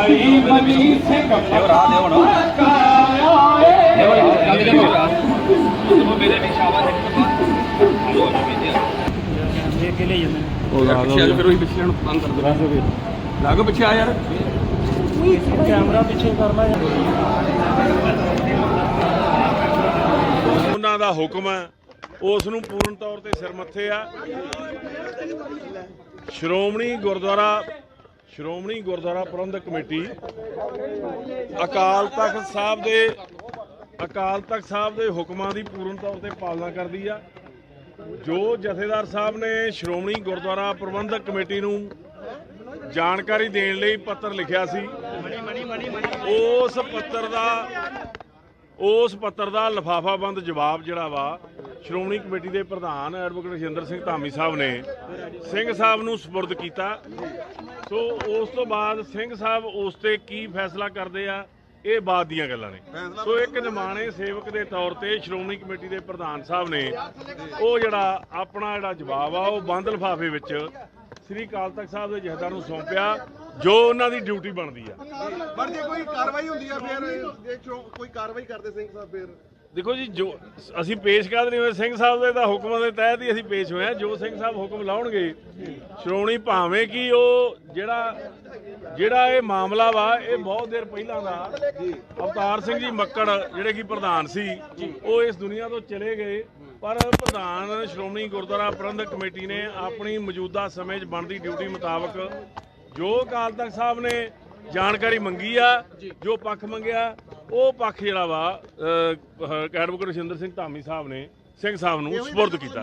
ਭਾਈ ਮਨੀ ਸਿੰਘ ਦਿਓ ਕਾਇਆ ਏ ਮੇਰੇ ਲਈ ਸ਼ਾਬਾਸ਼ ਹੈ ਕਿ ਬਾਤ ਕੇ ਲਈ ਜਾਂਦੇ ਉਹ ਯਾਰ ਪਿੱਛੇ ਫਿਰ ਉਹੀ ਪਿੱਛੇ ਨੂੰ ਬੰਦ ਕਰ ਦਿਓ ਲਾਗੋ ਪਿੱਛੇ ਆ ਯਾਰ ਕੈਮਰਾ ਪਿੱਛੇ ਕਰਨਾ ਜਾਂ ਉਹਨਾਂ ਦਾ ਹੁਕਮ ਹੈ, ਉਸ ਨੂੰ ਪੂਰਨ ਤੌਰ ਤੇ ਸਿਰ ਮੱਥੇ ਆ। ਸ਼੍ਰੋਮਣੀ ਗੁਰਦੁਆਰਾ ਸ਼੍ਰੋਮਣੀ ਗੁਰਦੁਆਰਾ ਪ੍ਰਬੰਧਕ ਕਮੇਟੀ, ਅਕਾਲ ਤਖਤ ਸਾਹਿਬ ਦੇ, ਅਕਾਲ ਤਖਤ ਸਾਹਿਬ ਦੇ ਹੁਕਮਾਂ ਦੀ ਪੂਰਨ ਤੌਰ ਤੇ ਪਾਲਣਾ ਕਰਦੀ ਆ। ਜੋ ਜਥੇਦਾਰ ਸਾਹਿਬ ਨੇ ਸ਼੍ਰੋਮਣੀ ਗੁਰਦੁਆਰਾ ਪ੍ਰਬੰਧਕ ਕਮੇਟੀ ਨੂੰ ਜਾਣਕਾਰੀ ਦੇਣ ਲਈ ਪੱਤਰ ਲਿਖਿਆ ਸੀ, ਉਸ ਪੱਤਰ ਦਾ, ਉਸ ਪੱਤਰ ਦਾ ਲਫਾਫਾਬੰਦ ਜਵਾਬ ਜਿਹੜਾ ਵਾ ਸ਼੍ਰੋਮਣੀ ਕਮੇਟੀ ਦੇ ਪ੍ਰਧਾਨ ਐਡਵੋਕੇਟ ਰਜਿੰਦਰ ਸਿੰਘ ਧਾਮੀ ਸਾਹਿਬ ਨੇ ਸਿੰਘ ਸਾਹਿਬ ਨੂੰ ਸਪੁਰਦ ਕੀਤਾ। ਸੋ ਉਸ ਤੋਂ ਬਾਅਦ ਸਿੰਘ ਸਾਹਿਬ ਉਸ ਤੇ ਕੀ ਫੈਸਲਾ ਕਰਦੇ ਆ, ਇਹ ਬਾਅਦ ਦੀਆਂ ਗੱਲਾਂ ਨੇ। ਸੋ ਇੱਕ ਨਿਮਾਣੇ ਸੇਵਕ ਦੇ ਤੌਰ ਤੇ ਸ਼੍ਰੋਮਣੀ ਕਮੇਟੀ ਦੇ ਪ੍ਰਧਾਨ ਸਾਹਿਬ ਨੇ ਉਹ ਜਿਹੜਾ ਆਪਣਾ ਜਿਹੜਾ ਜਵਾਬ ਆ, ਉਹ ਬੰਦ ਲਫਾਫੇ ਵਿੱਚ ਸ੍ਰੀ ਅਕਾਲ ਤਖਤ ਸਾਹਿਬ ਦੇ ਜਥੇਦਾਰ ਨੂੰ ਸੌਂਪਿਆ, ਜੋ ਉਹਨਾਂ ਦੀ ਡਿਊਟੀ ਬਣਦੀ ਆ। ਪਰ ਜੇ ਕੋਈ ਕਾਰਵਾਈ ਹੁੰਦੀ ਆ, ਫਿਰ ਜੇ ਕੋਈ ਕਾਰਵਾਈ ਕਰਦੇ ਸਿੰਘ ਸਾਹਿਬ ਫਿਰ? ਦੇਖੋ ਜੀ, ਜੋ ਅਸੀਂ ਪੇਸ਼ ਕਰ ਨਹੀਂ ਹੋਏ ਸਿੰਘ ਸਾਹਿਬ ਦੇ ਤਾਂ ਹੁਕਮਾਂ ਦੇ ਤਹਿਤ ਹੀ ਅਸੀਂ ਪੇਸ਼ ਹੋਏ ਆ ਜੋ ਸਿੰਘ ਸਾਹਿਬ ਹੁਕਮ ਲਾਉਣਗੇ, ਸ਼੍ਰੋਮਣੀ ਭਾਵੇਂ ਕਿ ਉਹ ਜਿਹੜਾ ਜਿਹੜਾ ਇਹ ਮਾਮਲਾ ਵਾ, ਇਹ ਬਹੁਤ ਦੇਰ ਪਹਿਲਾਂ ਦਾ, ਅਵਤਾਰ ਸਿੰਘ ਜੀ ਮੱਕੜ ਜਿਹੜੇ ਕਿ ਪ੍ਰਧਾਨ ਸੀ, ਉਹ ਇਸ ਦੁਨੀਆ ਤੋਂ ਚਲੇ ਗਏ। ਪਰ ਪ੍ਰਧਾਨ ਸ਼੍ਰੋਮਣੀ ਗੁਰਦੁਆਰਾ ਪ੍ਰਬੰਧਕ ਕਮੇਟੀ ਨੇ ਆਪਣੀ ਮੌਜੂਦਾ ਸਮੇਂ 'ਚ ਬਣਦੀ ਡਿਊਟੀ ਮੁਤਾਬਕ ਜੋ ਅਕਾਲ ਤਖਤ ਸਾਹਿਬ ਨੇ ਜਾਣਕਾਰੀ ਮੰਗੀ ਆ, ਜੋ ਪੱਖ ਮੰਗਿਆ ਉਹ ਪੱਖ ਜਿਹੜਾ ਵਾ ਐਡਵੋਕੇਟ ਰਜਿੰਦਰ ਸਿੰਘ ਧਾਮੀ ਸਾਹਿਬ ਨੇ ਸਿੰਘ ਸਾਹਿਬ ਨੂੰ ਸਪੁਰਦ ਕੀਤਾ।